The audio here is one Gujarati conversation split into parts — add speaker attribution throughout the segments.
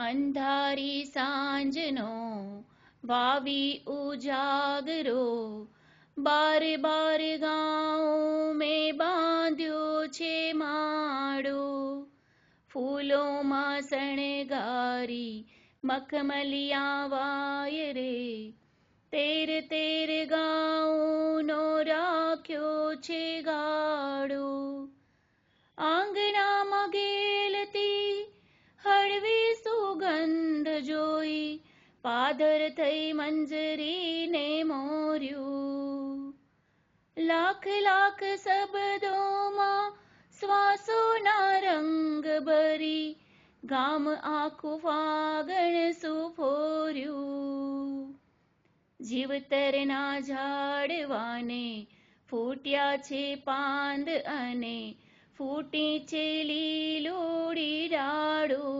Speaker 1: અંધારી સાંજનો વાવી ઉજાગરો, બાર બાર ગાઉ મેં બાંધ્યો છે માળો. ફૂલોમાં શણગારી મખમલિયા વાય રે. તેર તેર ગાઉનો રાખ્યો છે ગાડો આંગણામાં ગેલતી પાદર થઈ મંજરીને મોર્યું લાખ લાખ શબ્દોમાં શ્વાસોના રંગ ભરી ગામ આખું ફાગણ સુફોર્યું જીવતરના ઝાડવાને ફૂટ્યા છે પાંદ અને ફૂટી છે લીલોડી ડાળો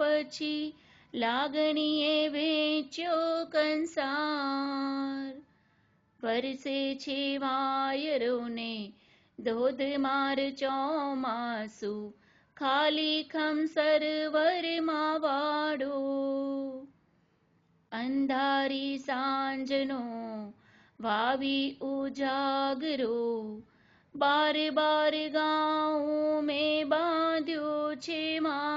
Speaker 1: પછી લાગણીએ વેચ્યો કંસાર. વરસે છે વાયરોને ધોધમાર ચોમાસુ, ખાલી ખમ સરોવરમાં વાડો. અંધારી સાંજનો વાવી ઉજાગરો, બાર બાર ગાઉં મેં બાંધ્યો છે માળો